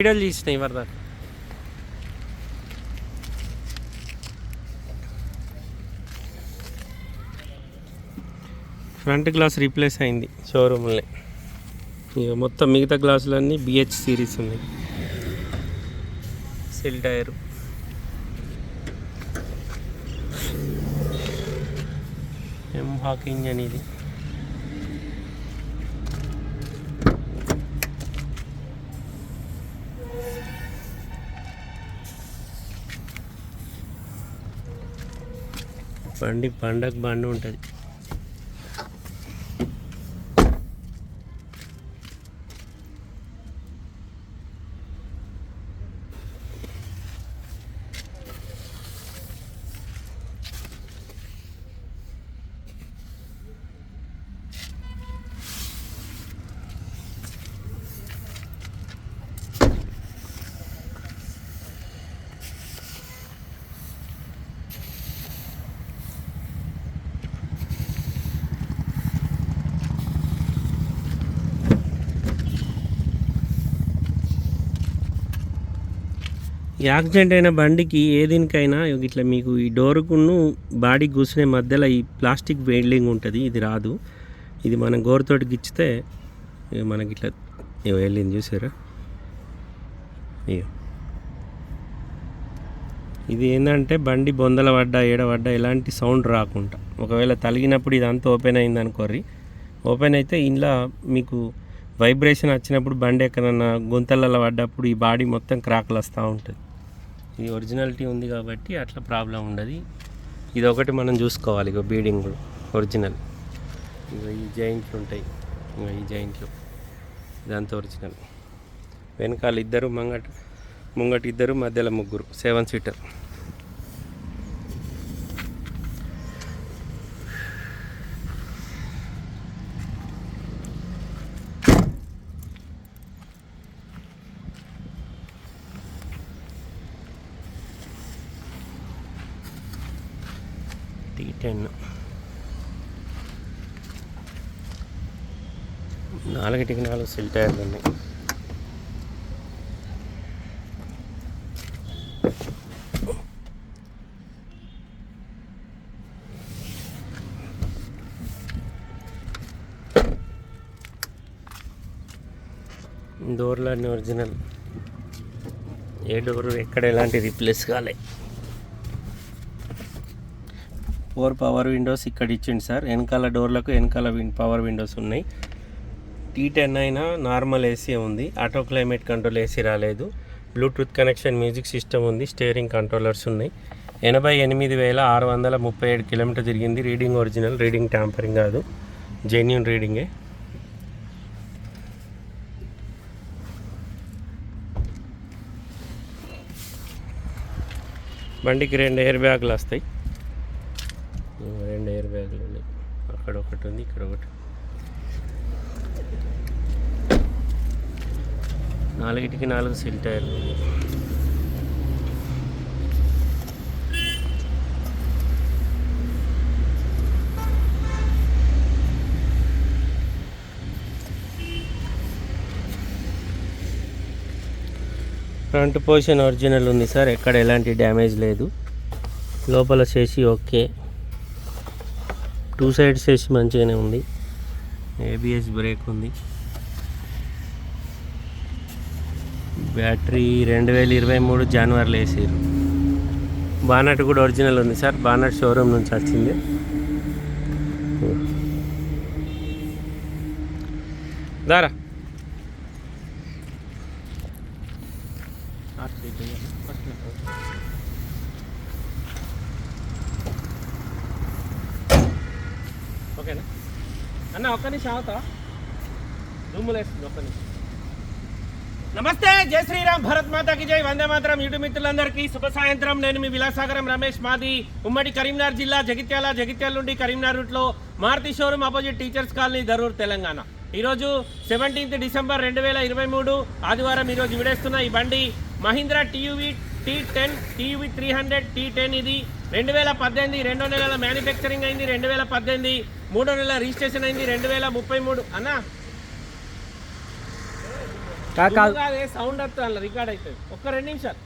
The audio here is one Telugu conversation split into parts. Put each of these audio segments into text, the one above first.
వీడియోలు తీసినాయి ఇవరి దాకా ఫ్రంట్ గ్లాస్ రీప్లేస్ అయింది షోరూమ్లో ఇక మొత్తం మిగతా గ్లాసులన్నీ బిహెచ్ సిరీస్ ఉన్నాయి. Seal tyre M hawk engine బండి పండగ బండి ఉంటుంది. యాక్సిడెంట్ అయిన బండికి ఏ దీనికైనా ఇట్లా మీకు ఈ డోరుకును బాడీ కూర్చునే మధ్యలో ఈ ప్లాస్టిక్ వెల్డింగ్ ఉంటుంది ఇది రాదు. ఇది మనం గోరుతోటి గిచ్చితే మనకి ఇట్లా వెళ్ళింది చూసారా? ఇది ఏంటంటే బండి బొందల పడ్డా ఏడబడ్డా ఎలాంటి సౌండ్ రాకుండా. ఒకవేళ తలిగినప్పుడు ఇదంతా ఓపెన్ అయింది అనుకోర్రి. ఓపెన్ అయితే ఇంట్లో మీకు వైబ్రేషన్ వచ్చినప్పుడు బండి ఎక్కడన్నా గుంతలలో పడ్డప్పుడు ఈ బాడీ మొత్తం క్రాక్లు వస్తూ ఉంటుంది. ఇది ఒరిజినాలిటీ ఉంది కాబట్టి అట్లా ప్రాబ్లం ఉండదు. ఇది ఒకటి మనం చూసుకోవాలి ఇక బీడింగ్ ఒరిజినల్. ఇక ఈ జాయింట్లు ఉంటాయి. ఇక ఈ జాయింట్లు. ఇదంతా ఒరిజినల్. వెనకాల ఇద్దరు మంగట ముంగట ఇద్దరు మధ్యలో ముగ్గురు. Seven seater. టీ టెన్ నాలుగిటికి నాలుగు సెల్ టైర్లు ఉన్నాయి. డోర్లు అన్నీ ఒరిజినల్. ఏ డోరు ఎక్కడ ఎలాంటి రిప్లేస్ కాలే. ఫోర్ పవర్ విండోస్ ఇక్కడ ఇచ్చింది సార్. వెనకాల డోర్లకు వెనకాల విన్ పవర్ విండోస్ ఉన్నాయి. టీ టెన్ అయినా నార్మల్ ఏసీ ఉంది. ఆటో క్లైమేట్ కంట్రోల్ ఏసీ రాలేదు. బ్లూటూత్ కనెక్షన్ మ్యూజిక్ సిస్టమ్ ఉంది. స్టీరింగ్ కంట్రోలర్స్ ఉన్నాయి. ఎనభై ఎనిమిది వేల ఆరు వందల ముప్పై ఏడు కిలోమీటర్ తిరిగింది రీడింగ్ ఒరిజినల్ రీడింగ్ ట్యాంపరింగ్ కాదు. జెన్యున్ రీడింగే బండికి రెండు ఎయిర్ బ్యాగులు వస్తాయి రెండు ఎయిర్ బ్యాగులు ఉన్నాయి అక్కడ ఒకటి ఉంది ఇక్కడ ఒకటి. నాలుగిటికి నాలుగు సిల్ టైర్లు ఫ్రంట్ పొజిషన్ ఒరిజినల్ ఉంది సార్ ఎక్కడ ఎలాంటి డ్యామేజ్ లేదు. లోపల చేసి ఓకే టూ సైడ్స్ వేసి మంచిగానే ఉంది. ఏబిఎస్ బ్రేక్ ఉంది. బ్యాటరీ రెండు వేల ఇరవై మూడు జనవరిలో వేసారు బానట్ కూడా ఒరిజినల్ ఉంది సార్. బానట్ షోరూమ్ నుంచి వచ్చింది. దారా. ఓకేనా? అన్న ఒక్క నిమిషం అవుతా దుమ్ములేస్తుంది ఒక్క నిమిషం. నమస్తే జై శ్రీరామ్ భరత్ మాతాకి జై వందే మాత్రం. ఇటు మిత్రులందరికీ శుభ సాయంత్రం. నేను మీ విలాసాగరం రమేష్ మాది. ఉమ్మడి కరీంనగర్ జిల్లా జగిత్యాల జగిత్యాల నుండి కరీంనగర్ రూట్లో Maruti showroom opposite teachers colony Dharur Telangana. ఈరోజు సెవెంటీన్త్ డిసెంబర్ రెండు వేల ఇరవై మూడు ఆదివారం ఈరోజు విడేస్తున్న ఈ బండి Mahindra TUV T ten TV three hundred T ten ఇది. రెండు వేల పద్దెనిమిది రెండో నెలల మ్యానుఫ్యాక్చరింగ్ అయింది. రెండు వేల పద్దెనిమిది మూడో నెల రిజిస్ట్రేషన్ అయింది రెండు వేల ముప్పై మూడు. అన్నా కాదు, సౌండ్ వస్తుంది రికార్డ్ అవుతుంది. ఒక్క రెండు నిమిషాలు.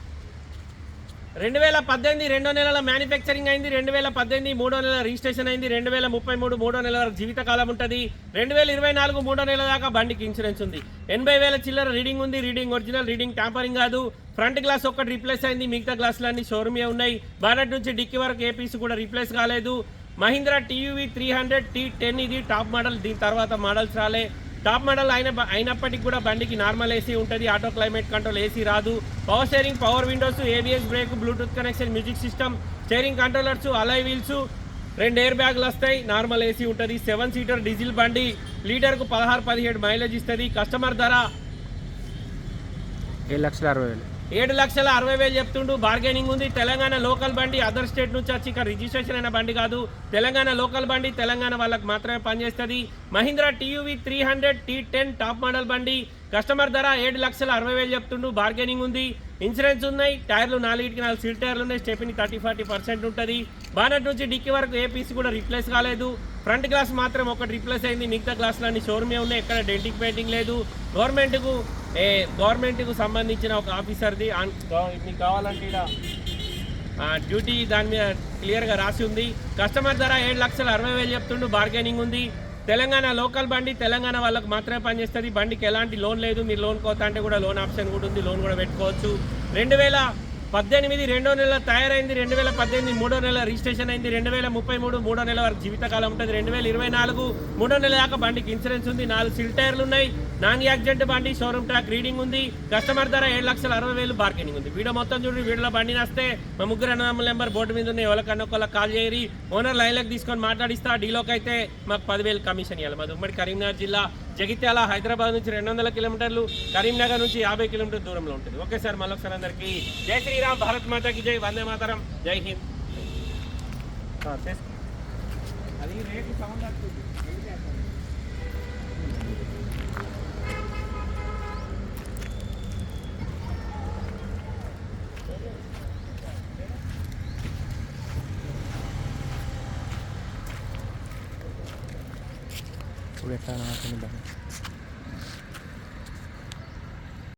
రెండు వేల పద్దెనిమిది రెండో నెలల మ్యానుఫ్యాక్చరింగ్ అయింది రెండు వేల పద్దెనిమిది మూడో నెల రిజిస్ట్రేషన్ అయింది రెండు వేల ముప్పై మూడు మూడో నెల వరకు జీవితకాలం ఉంటుంది. రెండు వేల ఇరవై నాలుగు మూడో నెల దాకా బండికి ఇన్సూరెన్స్ ఉంది. ఎనభై వేల చిల్లర రీడింగ్ ఉంది రీడింగ్ ఒరిజినల్ రీడింగ్ ట్యాంపరింగ్ కాదు. ఫ్రంట్ గ్లాస్ ఒక్కటి రీప్లేస్ అయింది మిగతా గ్లాసులన్నీ షోరూమే ఉన్నాయి. బానట్ నుంచి డిక్కీ వరకు ఏ పీస్ కూడా రీప్లేస్ కాలేదు. Mahindra TUV three hundred T ten ఇది టాప్ మోడల్. దీని తర్వాత మోడల్స్ రాలే. టాప్ మోడల్ అయిన అయినప్పటికీ కూడా బండికి నార్మల్ ఏసీ ఉంటుంది. ఆటో క్లైమేట్ కంట్రోల్ ఏసీ రాదు. Power steering power windows ABS brake Bluetooth connection music system steering controllers alloy wheels రెండు ఎయిర్ బ్యాగులు వస్తాయి. నార్మల్ ఏసీ ఉంటుంది. సెవెన్ సీటర్ డీజిల్ బండి లీటర్కు పదహారు పదిహేడు మైలేజ్ ఇస్తుంది. కస్టమర్ ధర ఏడు లక్షల అరవై వేలు. ఏడు లక్షల అరవై వేలు చెప్తుండు. బార్గెనింగ్ ఉంది. తెలంగాణ లోకల్ బండి అదర్ స్టేట్ నుంచి వచ్చి ఇక్కడ రిజిస్ట్రేషన్ అయిన బండి కాదు. తెలంగాణ లోకల్ బండి తెలంగాణ వాళ్ళకి మాత్రమే పనిచేస్తుంది. Mahindra TUV three hundred T ten top model బండి. కస్టమర్ ధర ఏడు లక్షల అరవై వేలు చెప్తుండు. బార్గెనింగ్ ఉంది. ఇన్సూరెన్స్ ఉన్నాయి. టైర్లు నాలుగిటికి నాలుగు సీల్ టైర్లు ఉన్నాయి. స్టెప్ని థర్టీ ఫార్టీ పర్సెంట్ ఉంటుంది. బానట్ నుంచి డిక్కీ వరకు ఏ పీస్ కూడా రిప్లేస్ కాలేదు. ఫ్రంట్ గ్లాస్ మాత్రం ఒకటి రిప్లేస్ అయింది. మిగతా గ్లాసులు అన్ని షోరూమే ఉన్నాయి. ఎక్కడ డెంటింగ్ పెయింటింగ్ లేదు. గవర్నమెంట్కు ఏ గవర్నమెంట్కు సంబంధించిన ఒక ఆఫీసర్ది మీకు కావాలంటే ఈడ, డ్యూటీ దాని మీద క్లియర్గా రాసి ఉంది. కస్టమర్ ధర ఏడు లక్షల అరవై వేలు చెప్తుండు బార్గెనింగ్ ఉంది. తెలంగాణ లోకల్ బండి తెలంగాణ వాళ్ళకి మాత్రమే పనిచేస్తుంది. బండికి ఎలాంటి లోన్ లేదు. మీరు లోన్ కోతా అంటే కూడా లోన్ ఆప్షన్ కూడా ఉంది. లోన్ కూడా పెట్టుకోవచ్చు. రెండు వేల పద్దెనిమిది రెండో నెల తయారైంది. రెండు వేల పద్దెనిమిది మూడో నెల రిజిస్ట్రేషన్ అయింది. రెండు వేల ముప్పై మూడు మూడో నెల వరకు జీవితకాలం ఉంటుంది. రెండు వేల ఇరవై నాలుగు మూడో నెల దాకా బండికి ఇన్సూరెన్స్ ఉంది. నాలుగు సిల్ టైర్లు ఉన్నాయి. నాన్ యాక్సిడెంట్ బండి షోరూమ్ ట్రాక్ రీడింగ్ ఉంది. కస్టమర్ ధర ఏడు లక్షల అరవై వేలు బార్గెనింగ్ ఉంది. వీడియో మొత్తం చూడండి వీడియోలో బండి నస్తే. మా ముగ్గురు అన్నదమ్ముల నెంబర్ బోర్డు మీద ఉన్నాయి. ఎవరికన్నా ఒకళ్ళ కాల్ చేయరి. ఓనర్ లైన్లకు తీసుకొని మాట్లాడిస్తా. డీలోకి అయితే మాకు పదివేలు కమిషన్ ఇవ్వాలి మాది ఉమ్మడి కరీంనగర్ జిల్లా. జగిత్యాల హైదరాబాద్ నుంచి రెండు వందల కిలోమీటర్లు కరీంనగర్ నుంచి యాభై కిలోమీటర్ దూరంలో ఉంటుంది. ఓకే సార్ మళ్ళొకసారి అందరికీ జై శ్రీరామ్. భారత్ మాతాకి జై. వందే మాతరం. జై హింద్. అది rate sound Voy a estar nada más el daño.